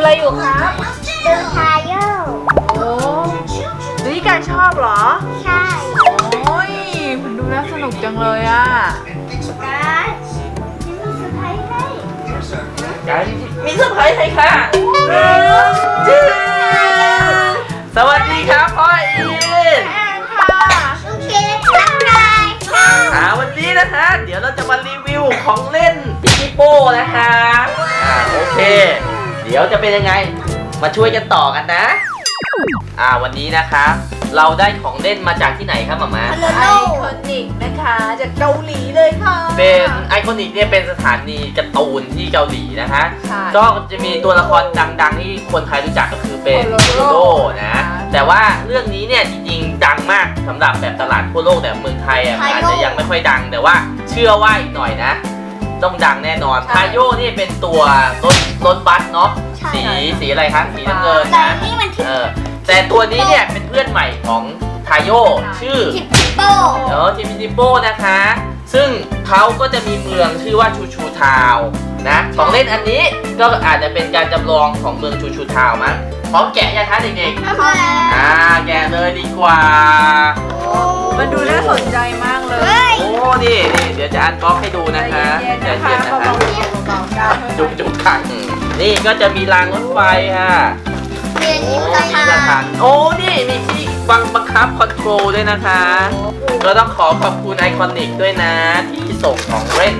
กายดูอะไรอยู่ครับดูทาโยโอ้นี่กายชอบเหรอ ใช่โอ้ยมันดูน่าสนุกจังเลยอะการดมีเซอร์ไพรส์ให้กายมีเซอร์ไพรส์ให้ค่ะสวัสดีครับพ่ออินลูกเกดทักทายค่ะอ่าวันนี้นะคะ เดี๋ยวเราจะมารีวิวของเล่นปิกิโป้นะคะ อ่าโอเคเดี๋ยวจะเป็นยังไง มาช่วยกันต่อกันนะ อ่าวันนี้นะคะ เราได้ของเล่นมาจากที่ไหนครับหมามาฮัลโหลไอคอนิกนะคะจากเกาหลีเลยค่ะ เป็นไอคอนิกเนี่ยเป็นสถานีการ์ตูนที่เกาหลีนะคะ ใช่ก็จะมีตัวละครดังๆ ที่คนไทยรู้จักก็คือเป็นโคโคโลโลโลนะ แต่ว่าเรื่องนี้เนี่ยจริงๆ ดังมากสำหรับแบบตลาดทั่วโลกแต่เมืองไทยอะมันอาจจะยังไม่ค่อยดัง แต่ว่าเชื่อว่าอีกหน่อยนะ ต้องดังแน่นอนพาโยนี่เป็นตัวรถรถบัสเนาะใช่สีสีอะไรคะสีน้ำเงินแต่นะนี่มันทิปเออแต่ตัวนี้เนี่ยเป็นเพื่อนใหม่ของทาโยชื่อ ทิปปิโป้เออทีมจิโป้นะคะ ซึ่งเขาก็จะมีเมืองชื่อว่าชูชูทาวน์นะของเล่นอันนี้ก็อาจจะเป็นการจำลองของเมืองชูชูทาวน์มั้งพร้อมแกะยังคะเด็กทำไมๆอ่าแกะเลยดีกว่า มันดูน่าสนใจมาก เลยเฮ้ยโอ้นี่นี่เดี๋ยวจะอันบ็อกให้ดูนะคะใจเย็นๆใจนะคะเย็นๆนะคะเบาๆเบาๆกันจุกจุกขังนี่ก็จะมีรางรถไฟค่ะเรียนโอ้นิสมีสทาถานนโอ้นี่มีที่บังบังคับคอนโทรลด้วยนะคะก็ต้องขอขอบคุณไอคอนิกด้วยนะ ที่ส่งของเล่น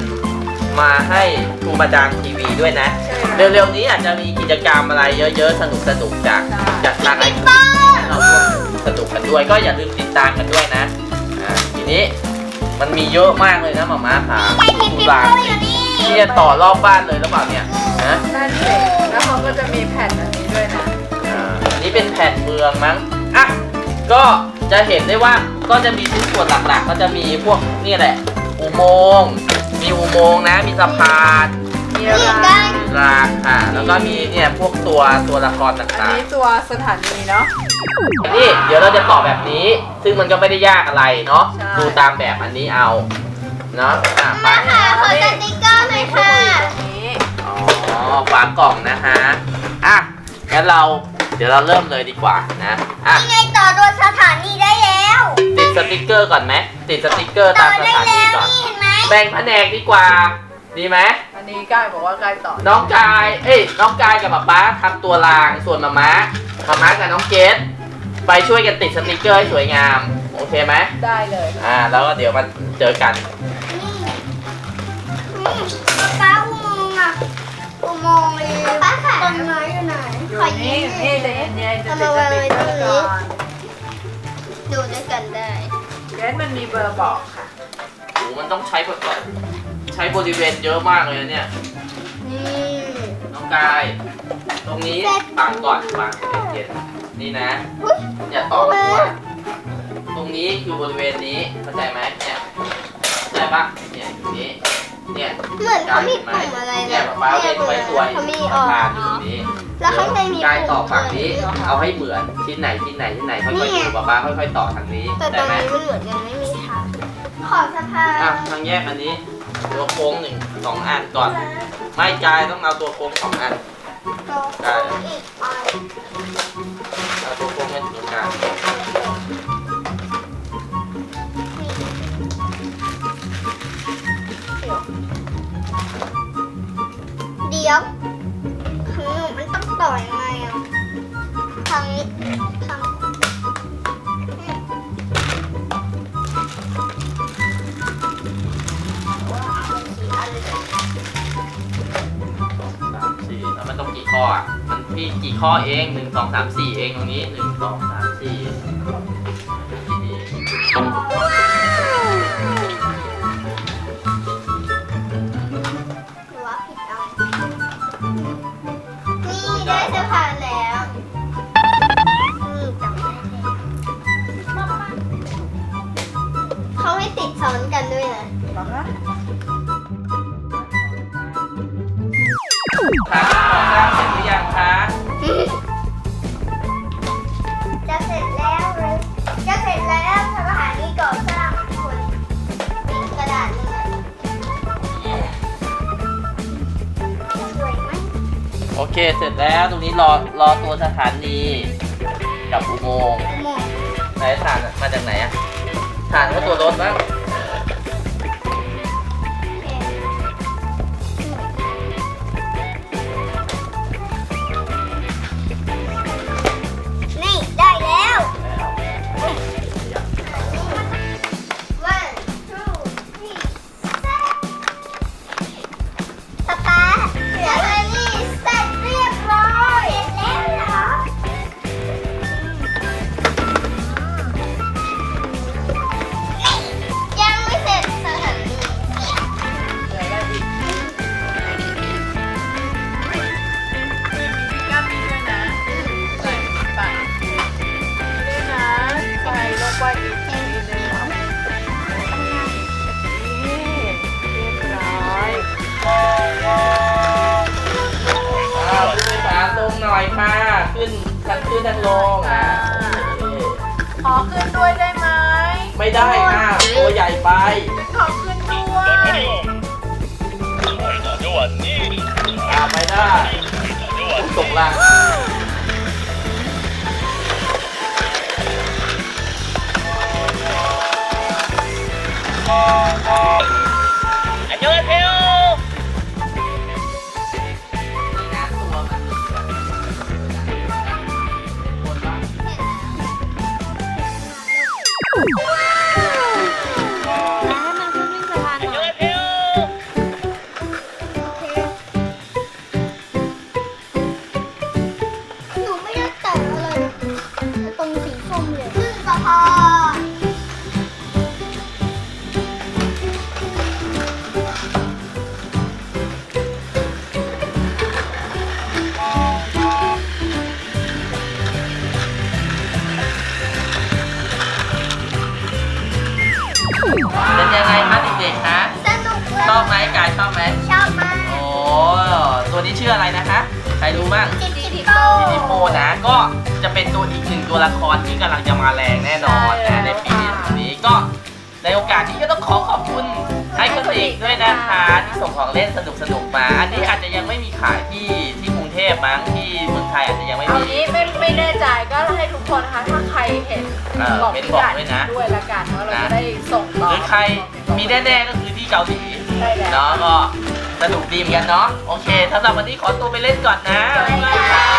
มาให้ทูมาจางทีวีด้วยนะ เร็วๆนี้อาจจะมีกิจกรรมอะไรเยอะๆ สนุกๆจากจากทางไอคอนิกเราร่วมสนุกกันด้วย ก็อย่าลืมติดตามกันด้วยนะอ่าทีนี้ มันมีเยอะมากเลยนะหมาม่าค่ะไอทิปปิดูโป้รางอยู่นี่ที่จะต่อรอบบ้านเลยหรือเปล่าเนี่ยนะนั่นสิแล้วเขาก็จะมีแผ่นอันนี้ด้วยนะอ่าอันนี้เป็นแผ่นเมืองมั้งอะก็จะเห็นได้ว่าก็จะมีชิ้นส่วนหลักๆ ก็จะมีพวกนี่แหละ อุโมงค์มีอุโมงค์นะมีสะพานมีอะไรรางค่ะแล้วก็มีเนี่ยพวก ตัวตัวละครอันต่างนี้ตัวสถานีเนาะ ๆนี่เดี๋ยวเราจะต่อแบบนี้ ซึ่งมันก็ไม่ได้ยากอะไรเนาะใช่ ดูตามแบบอันนี้เอาเนาะอะไปมาค่ะขอสติ๊กเกอร์หน่อยค่ะตรงนี้อ๋อฝากล่องนะคะอะงั้นเราเดี๋ยวเราเริ่มเลยดีกว่านะอะนี่ไงต่อตัวสถานีได้แล้วติดสติกเกอร์ก่อนไหมติดสติกเกอร์ต่ตาอมสได้ถานีแล้วก่อน นี่เห็นไหมแบ่งแผนกดีกว่า ดีไหมอันนี้กายบอกว่ากายต่อน้องกาย เอ้ยน้องกายกับป๊าป๊าทำตัวรางส่วนมาม้ามาม้ากับน้องเกดไปช่วยกันติดสติกเกอร์ให้สวยงาม โอเคไหมได้เลยอ่า แล้วก็เดี๋ยวมาเจอกันนี่นี่ป้าอุโมงค์อะอุโมงค์เลยป้าค่ะต้นไม้อยู่ไหนอยู่ขอนี่ยิ้มนี่ใจเย็นๆจะติดสติ๊กเกอร์ก่อนดูด้วยกันได้ เกสมันมีเบอร์บอกค่ะ โอ้มันต้องใช้แบบ ใช้บริเวณเยอะมากเลยนะเนี่ย นี่น้องกาย ตรงนี้ฟังก่อนฟังเย็นๆนี่นะ อุ๊ยอย่าต่อกันว่าตรงนี้คือบริเวณนี้เข้าใจไหมเนี่ยเข้าใจปะเนี่ยอยู่นี้ เนี่ย เหมือนเขามีปุ่มอะไรเนี่ยนะป๊าป๊าเป็นไว้ตัวเขามีอสะอกพานอยู่ตรงนี้แล้วข้างในมีกายต่อฝั่งนี้ปุ่มด้วยเอาให้เหมือนชิ้นไหนชิ้นไหนชิ้นไหนค่นี่อยๆไงดูป๊าป๊าค่อย ๆ ต่อทางนี้แต่ตได้รงไหมนี้มันเหมือนกันไม่มีทางขอบสะพานอะทางแยกอันนี้ ตัวโค้งหนึ่งสองอันก่อน ไม่กายต้องเอาตัวโค้งสองอันตัวอีกอันเอาตัวโค้งไว้ตรงกลาง กี่ข้อเองหนึ่งสองสามสี่เองตรงนี้หนึ่งสองสามสี่หรือว่าผิดอันนี่ได้สะพานแล้วนี่จำได้แล้วเขาให้ติดซ้อนกันด้วยนะ บอกนะ โอเค เสร็จแล้วตรงนี้รอรอตัวสถานีกับอุโมงค์หมดไหนฐานอะมาจากไหนอะฐานก็ตัวรถบ้าง ทั้งขึ้นทั้งลงอะโอเคขอขึ้นด้วยได้ไหมไม่ได้ค่ะตัวใหญ่ไป ขอขึ้นด้วยอ่าไม่ได้ตกล่างห ใครรู้บ้างจิตติโก้ซินิโมนะก็จะเป็นตัวอีกหนึ่งตัวละครที่กำลังจะมาแรงแน่นอนนะในปีนี้ก็ในโอกาสนี้ก็ต้องขอขอบคุณไอคอนิกด้วยนะคะที่ส่งของเล่นสนุกๆมา อันนี้อาจจะยังไม่มีขายที่ที่กรุงเทพมั้งที่เมืองไทยอาจจะยังไม่เอามี งี้ไม่ไม่แน่ใจก็ให้ทุกคนนะคะ ถ้าใครเห็นเออบอกเป็นพี่บอกกัดด้วยนะด้วยละกันว่าเรานะ จะได้ส่งต่อหรือใครมีแน่ๆก็คือที่เกาหลี ใช่แล้วเนาะก็ สนุกดีเหมือนกันเนาะ โอเคสำหรับวันนี้ขอตัวไปเล่นก่อนนะบ๊ายบาย